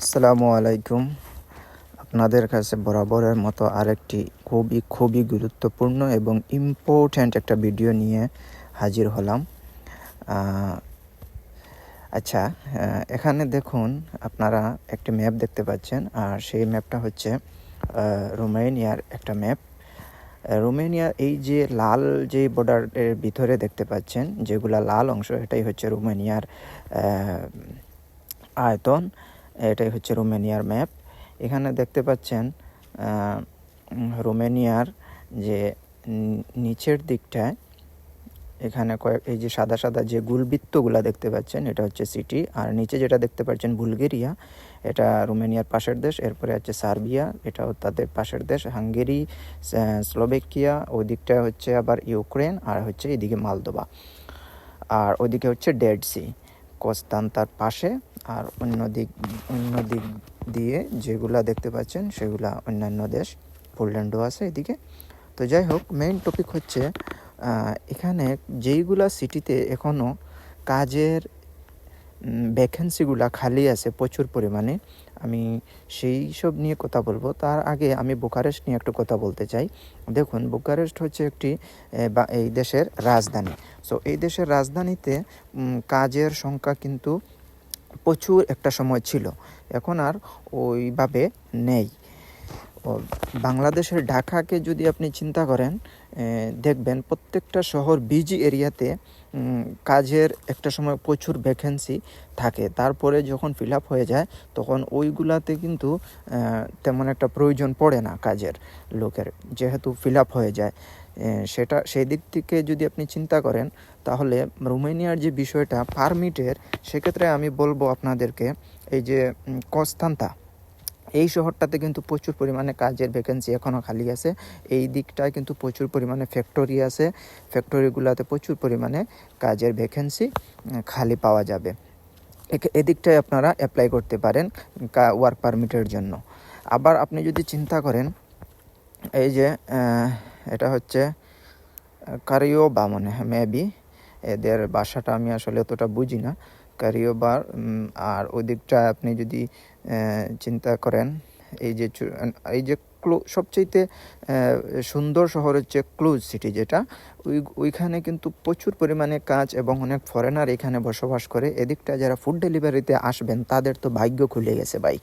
আসসালামু আলাইকুম। আপনাদের কাছে বরাবরের মতো আরেকটি খুবই খুবই গুরুত্বপূর্ণ এবং ইম্পর্ট্যান্ট একটা ভিডিও নিয়ে হাজির হলাম। আচ্ছা এখানে দেখুন আপনারা একটি ম্যাপ দেখতে পাচ্ছেন আর সেই ম্যাপটা হচ্ছে রোমানিয়ার একটা ম্যাপ রোমানিয়ার এই যে লাল যে বর্ডারের ভিতরে দেখতে পাচ্ছেন, যেগুলা লাল অংশ, এটাই হচ্ছে রোমানিয়ার আয়তন। এটাই হচ্ছে রোমানিয়ার ম্যাপ। এখানে দেখতে পাচ্ছেন রোমানিয়ার যে নিচের দিকটায় এখানে কয়েক, এই যে সাদা সাদা যে গুলবৃত্তগুলা দেখতে পাচ্ছেন, এটা হচ্ছে সিটি। আর নিচে যেটা দেখতে পাচ্ছেন, বুলগেরিয়া, এটা রোমানিয়ার পাশের দেশ, এরপরে আছে সার্বিয়া, এটাও তাদের পাশের দেশ। হাঙ্গেরি স্লো- স্লোভেকিয়া ওই দিকটা হচ্ছে আবার ইউক্রেন, আর হচ্ছে এদিকে মালদোবা। আর ওইদিকে হচ্ছে ডেড সি। কস্তান্তার পাশে আর অন্য দিক অন্য দিক দিয়ে যেগুলা দেখতে পাচ্ছেন সেগুলা অন্যান্য দেশ, পোল্যান্ডও আছে এদিকে। তো যাই হোক মেইন টপিক হচ্ছে এখানে যেইগুলা সিটিতে এখনও কাজের ভ্যাকেন্সিগুলা খালি আছে প্রচুর পরিমাণে। আমি সেই সব নিয়ে কথা বলব। তার আগে আমি বুকারেস্ট নিয়ে একটু কথা বলতে চাই। দেখুন, বুকারেস্ট হচ্ছে একটি এই দেশের রাজধানী। সো এই দেশের রাজধানীতে কাজের সংখ্যা কিন্তু প্রচুর একটা সময় ছিল। এখন আর ওইভাবে নেই। বাংলাদেশের ঢাকাকে যদি আপনি চিন্তা করেন দেখবেন প্রত্যেকটা শহর বিজি এরিয়াতে কাজের একটা সময় প্রচুর ভ্যাকেন্সি থাকে। তারপরে যখন ফিল আপ হয়ে যায়, তখন ওইগুলাতে কিন্তু তেমন একটা প্রয়োজন পড়ে না কাজের লোকের, যেহেতু ফিল আপ হয়ে যায়। সেটা, সেই দিক থেকে যদি আপনি চিন্তা করেন, তাহলে রোমানিয়ার যে বিষয়টা পারমিটের সেক্ষেত্রে আমি বলব আপনাদেরকে, এই যে কস্তান্তা। এই শহরটাতে কিন্তু প্রচুর পরিমাণে কাজের ভ্যাকেন্সি এখনও খালি আছে। এই দিকটায় কিন্তু প্রচুর পরিমাণে ফ্যাক্টরি আছে। ফ্যাক্টরিগুলোতে প্রচুর পরিমাণে কাজের ভ্যাকেন্সি খালি পাওয়া যাবে। এদিকটায় আপনারা অ্যাপ্লাই করতে পারেন ওয়ার্ক পারমিটের জন্য। আবার আপনি যদি চিন্তা করেন, এই যে এটা হচ্ছে কারিও বা মনে মেবি এদের বাসাটা আমি আসলে অতটা বুঝি না। কারিওবার উম, আর ওই আপনি যদি চিন্তা করেন এই যে এই যে ক্লো সবচাইতে আহ, সুন্দর শহর হচ্ছে ক্লুজ সিটি যেটা ওই ওইখানে কিন্তু প্রচুর পরিমাণে কাজ এবং অনেক ফরেনার এখানে বসবাস করে। এদিকটা যারা ফুড ডেলিভারিতে আসবেন তাদের তো ভাগ্য খুলে গেছে ভাই।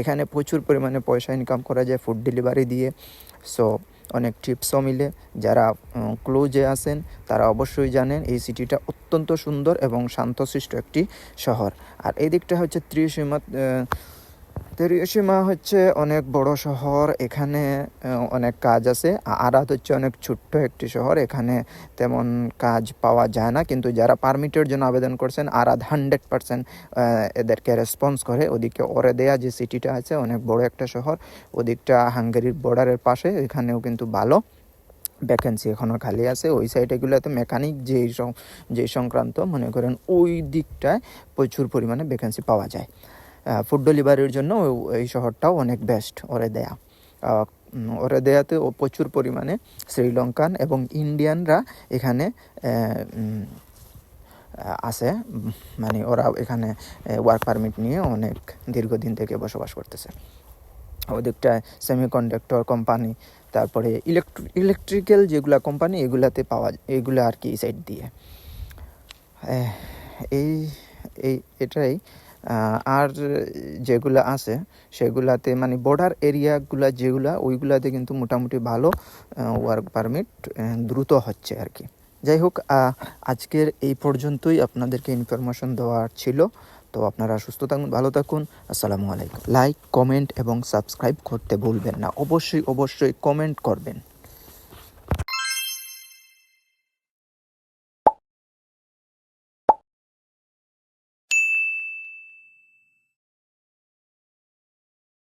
এখানে প্রচুর পরিমাণে পয়সা ইনকাম করা যায় ফুড ডেলিভারি দিয়ে। সো অনেক টিপসও মিলে। যারা ক্লোজে আসেন তারা অবশ্যই জানেন এই সিটিটা অত্যন্ত সুন্দর এবং শান্তশিষ্ট একটি শহর। আর এই দিকটা হচ্ছে ত্রিসীমা ত্রিসীমা হচ্ছে অনেক বড় শহর, এখানে অনেক কাজ আছে। আরাত হচ্ছে অনেক ছোট্ট একটি শহর, এখানে তেমন কাজ পাওয়া যায় না। কিন্তু যারা পারমিটের জন্য আবেদন করছেন আরাদ হান্ড্রেড পার্সেন্ট এদেরকে রেসপন্স করে। ওদিকে ওরে দেয়া যে সিটিটা আছে, অনেক বড় একটা শহর। ওদিকটা হাঙ্গেরির বর্ডারের পাশে, এখানেও কিন্তু ভালো। ভ্যাকেন্সি এখনও খালি আছে। ওই সাইডেগুলোতে মেকানিক যেই যেই সংক্রান্ত, মনে করেন ওই দিকটায় প্রচুর পরিমাণে ভ্যাকেন্সি পাওয়া যায়। ফুড ডেলিভারির জন্য এই শহরটাও অনেক বেস্ট ওরে দেয়া ওরে দেয়াতে প্রচুর পরিমাণে শ্রীলঙ্কান এবং ইন্ডিয়ানরা এখানে আছে। মানে ওরা এখানে ওয়ার্ক পারমিট নিয়ে অনেক দীর্ঘদিন থেকে বসবাস করতেছে। ওদিকটায় সেমিকন্ডাক্টর কোম্পানি তারপরে ইলেকট্রি ইলেকট্রিক্যাল যেগুলা কোম্পানি এগুলাতে পাওয়া, এগুলো আর কি সাইড দিয়ে। এই এই, এটাই আর যেগুলা আছে, সেগুলাতে মানে বর্ডার এরিয়াগুলা যেগুলা, ওইগুলাতে কিন্তু মোটামুটি ভালো ওয়ার্ক পারমিট দ্রুত হচ্ছে আর কি যাই হোক আজকের এই পর্যন্তই আপনাদেরকে ইনফরমেশন দেওয়ার ছিল। তো আপনারা সুস্থ থাকুন, ভালো থাকুন। আসসালামু আলাইকুম। লাইক কমেন্ট এবং সাবস্ক্রাইব করতে ভুলবেন না। অবশ্যই অবশ্যই কমেন্ট করবেন।